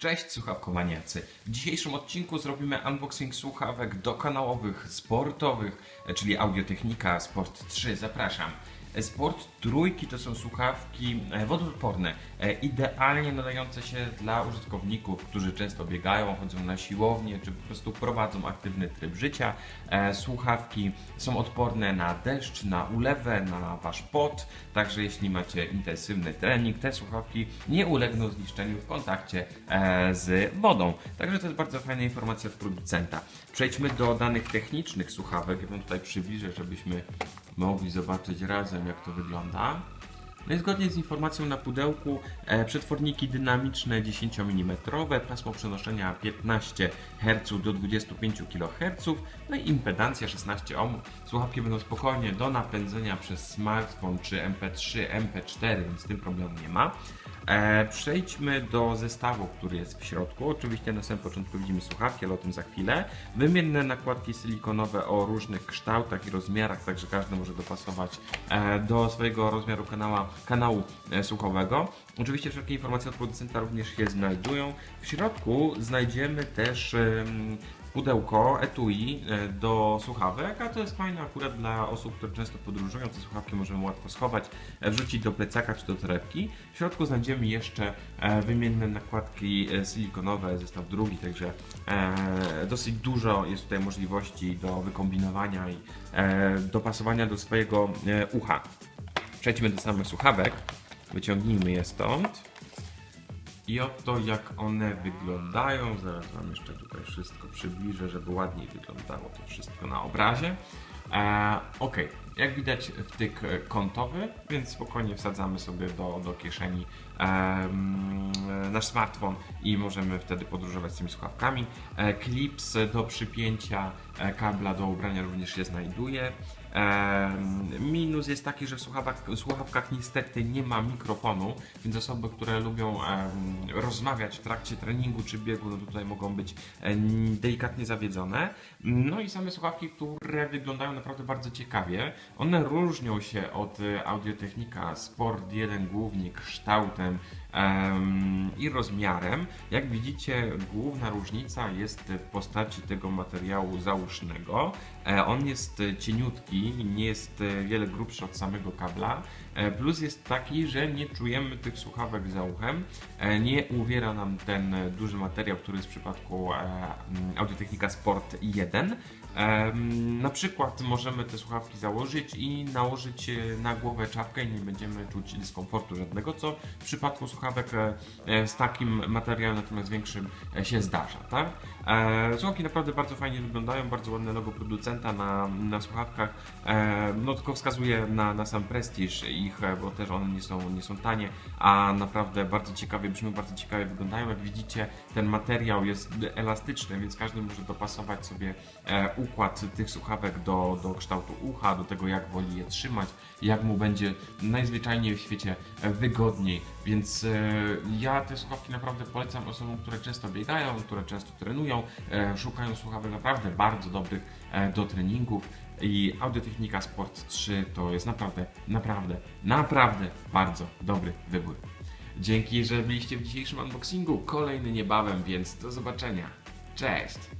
Cześć słuchawkomaniacy. W dzisiejszym odcinku zrobimy unboxing słuchawek dokanałowych, sportowych, czyli Audiotechnika Sport 3. Zapraszam. Sport trójki to są słuchawki e, wodoodporne, e, idealnie nadające się dla użytkowników, którzy często biegają, chodzą na siłownię, czy po prostu prowadzą aktywny tryb życia. E, Słuchawki są odporne na deszcz, na ulewę, na wasz pot, także jeśli macie intensywny trening, te słuchawki nie ulegną zniszczeniu w kontakcie z wodą. Także to jest bardzo fajna informacja od producenta. Przejdźmy do danych technicznych słuchawek. Ja wam tutaj przybliżę, żebyśmy mogli zobaczyć razem, jak to wygląda. No i zgodnie z informacją na pudełku, e, przetworniki dynamiczne 10 mm, pasmo przenoszenia 15 Hz do 25 kHz, no i impedancja 16 ohm. Słuchawki będą spokojnie do napędzenia przez smartfon czy MP3, MP4, więc z tym problemu nie ma. E, przejdźmy do zestawu, który jest w środku. Oczywiście na samym początku widzimy słuchawki, ale o tym za chwilę. Wymienne nakładki silikonowe o różnych kształtach i rozmiarach, także każdy może dopasować e, do swojego rozmiaru kanała, kanału e, słuchowego. Oczywiście wszelkie informacje od producenta również się znajdują. W środku znajdziemy też pudełko etui e, do słuchawek, a to jest fajne akurat dla osób, które często podróżują. Te słuchawki możemy łatwo schować, e, wrzucić do plecaka czy do torebki. W środku znajdziemy jeszcze wymienne nakładki silikonowe, zestaw drugi, także dosyć dużo jest tutaj możliwości do wykombinowania i dopasowania do swojego ucha. Przejdźmy do samych słuchawek. Wyciągnijmy je stąd. I oto jak one wyglądają. Zaraz Wam jeszcze tutaj wszystko przybliżę, żeby ładniej wyglądało to wszystko na obrazie. E, ok, jak widać wtyk kątowy, więc spokojnie wsadzamy sobie do, do kieszeni nasz smartfon i możemy wtedy podróżować z tymi słuchawkami. E, klips do przypięcia e, kabla do ubrania również się znajduje. Minus jest taki, że w słuchawkach, w słuchawkach niestety nie ma mikrofonu, więc osoby, które lubią rozmawiać w trakcie treningu czy biegu, no tutaj mogą być delikatnie zawiedzone. No i same słuchawki, które wyglądają naprawdę bardzo ciekawie. One różnią się od e, Audiotechnika Sport 1 głównie kształtem em, i rozmiarem. Jak widzicie, główna różnica jest w postaci tego materiału załóżnego. E, On jest cieniutki, nie jest wiele grubszy od samego kabla. E, Plus jest taki, że nie czujemy tych słuchawek za uchem. E, Nie uwiera nam ten duży materiał, który jest w przypadku Audiotechnika Sport 1. Na przykład możemy te słuchawki założyć i nałożyć e, na głowę czapkę i nie będziemy czuć dyskomfortu żadnego, co w przypadku słuchawek e, e, z takim materiałem, natomiast większym, się zdarza. Tak? Słuchawki naprawdę bardzo fajnie wyglądają, bardzo ładne logo producenta na, na słuchawkach. No tylko wskazuje na, na sam prestiż ich, bo też one nie są, nie są tanie, a naprawdę bardzo ciekawie brzmią, bardzo ciekawie wyglądają. Jak widzicie, ten materiał jest elastyczny, więc każdy może dopasować sobie e, układ tych słuchawek do, do kształtu ucha, do tego jak woli je trzymać, jak mu będzie najzwyczajniej w świecie wygodniej. Więc e, ja te słuchawki naprawdę polecam osobom, które często biegają, które często trenują, e, szukają słuchawek naprawdę bardzo dobrych e, do treningów. I Audiotechnika Sport 3 to jest naprawdę, naprawdę, naprawdę bardzo dobry wybór. Dzięki, że byliście w dzisiejszym unboxingu. Kolejny niebawem, więc do zobaczenia. Cześć!